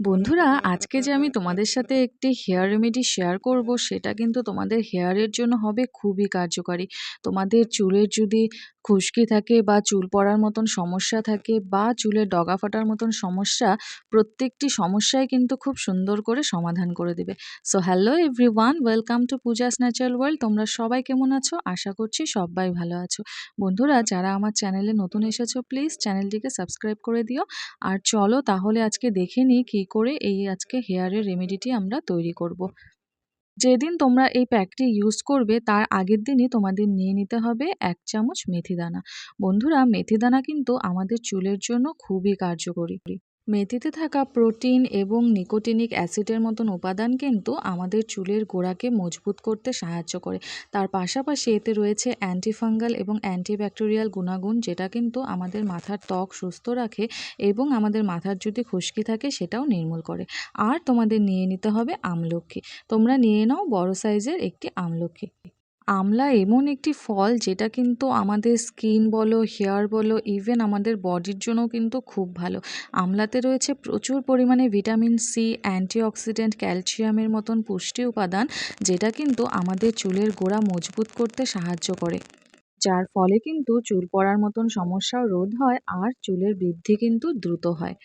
বন্ধুরা, আজকে যে আমি তোমাদের সাথে একটি হেয়ার রেমেডি শেয়ার করব, সেটা কিন্তু তোমাদের হেয়ারের জন্য হবে খুবই কার্যকারী। তোমাদের চুলের যদি খুশকি থাকে বা চুল পড়ার মতন সমস্যা থাকে বা চুলের ডগা ফাটার মতন সমস্যা, প্রত্যেকটি সমস্যাই কিন্তু খুব সুন্দর করে সমাধান করে দেবে। So hello everyone welcome to Pujas natural world তোমরা সবাই কেমন আছো? আশা করছি সবাই ভালো আছো। বন্ধুরা, যারা আমার চ্যানেলে নতুন এসেছ প্লিজ চ্যানেলটিকে সাবস্ক্রাইব করে দিও। আর চলো তাহলে আজকে দেখে নিই কী করে এই আজকে হেয়ারের রেমেডিটি আমরা তৈরি করব। যেদিন তোমরা এই প্যাকটি ইউজ করবে, তার আগের দিনই তোমাদের নিয়ে নিতে হবে এক চামচ মেথি দানা বন্ধুরা মেথি দানা কিন্তু আমাদের চুলের জন্য খুবই কার্যকরী। মেথিতে থাকা প্রোটিন এবং নিকোটিনিক অ্যাসিডের মতন উপাদান কিন্তু আমাদের চুলের গোড়াকে মজবুত করতে সাহায্য করে। তার পাশাপাশি এতে রয়েছে অ্যান্টিফাঙ্গাল এবং অ্যান্টিব্যাকটেরিয়াল গুণাগুণ যেটা কিন্তু আমাদের মাথার ত্বক সুস্থ রাখে এবং আমাদের মাথার যদি খুশকি থাকে সেটাও নির্মূল করে। আর তোমাদের নিয়ে নিতে হবে আমলক্ষী। তোমরা নিয়ে নাও বড় সাইজের একটি আমলক্ষী। আমলা এমন একটি ফল যেটা কিন্তু আমাদের স্কিন বলো, হেয়ার বলো, ইভেন আমাদের বডির জন্যও কিন্তু খুব ভালো। আমলাতে রয়েছে প্রচুর পরিমাণে ভিটামিন সি, অ্যান্টিঅক্সিডেন্ট, ক্যালসিয়ামের মতন পুষ্টি উপাদান যেটা কিন্তু আমাদের চুলের গোড়া মজবুত করতে সাহায্য করে। যার ফলে কিন্তু চুল পড়ার মতন সমস্যাও রোধ হয় আর চুলের বৃদ্ধি কিন্তু দ্রুত হয়।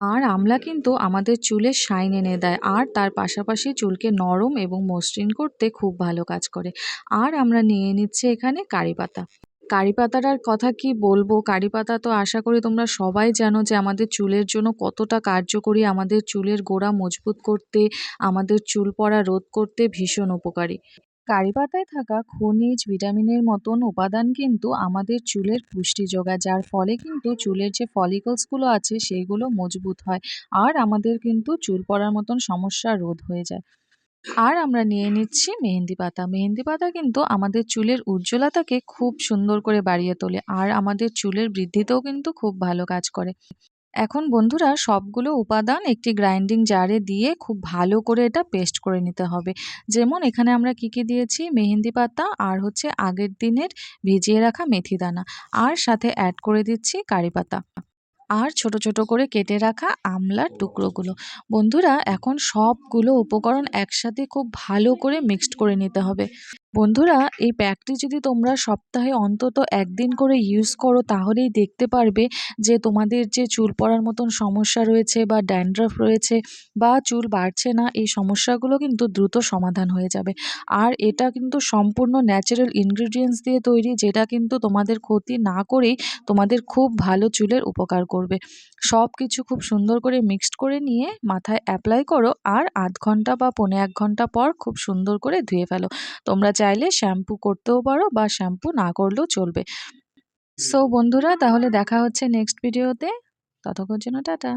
আর আমলা কিন্তু আমাদের চুলে শাইন এনে দেয়। আর তার পাশাপাশি চুলকে নরম এবং মসৃণ করতে খুব ভালো কাজ করে। আর আমরা নিয়ে নিচ্ছি এখানে কারি পাতা। কারি পাতাটার কথা কি বলব? কারি পাতা তো আশা করি তোমরা সবাই জানো যে আমাদের চুলের জন্য কতটা কার্যকরী, আমাদের চুলের গোড়া মজবুত করতে, আমাদের চুল পড়া রোধ করতে ভীষণ উপকারী। কারি পাতায় থাকা খনিজ ভিটামিনের মতন উপাদান কিন্তু আমাদের চুলের পুষ্টি যোগায়, যার ফলে কিন্তু চুলের যে ফলিকলসগুলো আছে সেইগুলো মজবুত হয় আর আমাদের কিন্তু চুল পড়ার মতন সমস্যা রোধ হয়ে যায়। আর আমরা নিয়ে নিচ্ছি মেহেন্দি পাতা। মেহেন্দি পাতা কিন্তু আমাদের চুলের উজ্জ্বলতাকে খুব সুন্দর করে বাড়িয়ে তোলে আর আমাদের চুলের বৃদ্ধিতেও কিন্তু খুব ভালো কাজ করে। এখন বন্ধুরা সবগুলো উপাদান একটি গ্রাইন্ডিং জারে দিয়ে খুব ভালো করে এটা পেস্ট করে নিতে হবে। যেমন এখানে আমরা কি কি দিয়েছি? মেহেন্দি পাতা আর হচ্ছে আগের দিনের ভিজিয়ে রাখা মেথি দানা। আর সাথে অ্যাড করে দিচ্ছি কারি পাতা। আর ছোট ছোট করে কেটে রাখা আমলার টুকরোগুলো। বন্ধুরা এখন সবগুলো উপকরণ একসাথে খুব ভালো করে মিক্সড করে নিতে হবে। বন্ধুরা, এই প্যাকটি যদি তোমরা সপ্তাহে অন্তত একদিন করে ইউজ করো, তাহলেই দেখতে পারবে যে তোমাদের যে চুল পড়ার মতন সমস্যা রয়েছে বা ড্যান্ড্রাফ রয়েছে বা চুল বাড়ছে না, এই সমস্যাগুলো কিন্তু দ্রুত সমাধান হয়ে যাবে। আর এটা কিন্তু সম্পূর্ণ ন্যাচারাল ইনগ্রিডিয়েন্টস দিয়ে তৈরি, যেটা কিন্তু তোমাদের ক্ষতি না করেই তোমাদের খুব ভালো চুলের উপকার করবে। সব কিছু খুব সুন্দর করে মিক্সড করে নিয়ে মাথায় অ্যাপ্লাই করো, আর আধ ঘণ্টা বা পৌনে এক ঘণ্টা পর খুব সুন্দর করে ধুয়ে ফেলো। তোমরা চাইলে শ্যাম্পু করতেও পারো বা শ্যাম্পু না করলেও চলবে। সো বন্ধুরা, তাহলে দেখা হচ্ছে নেক্সট ভিডিওতে ততক্ষণ জন্য টাটা।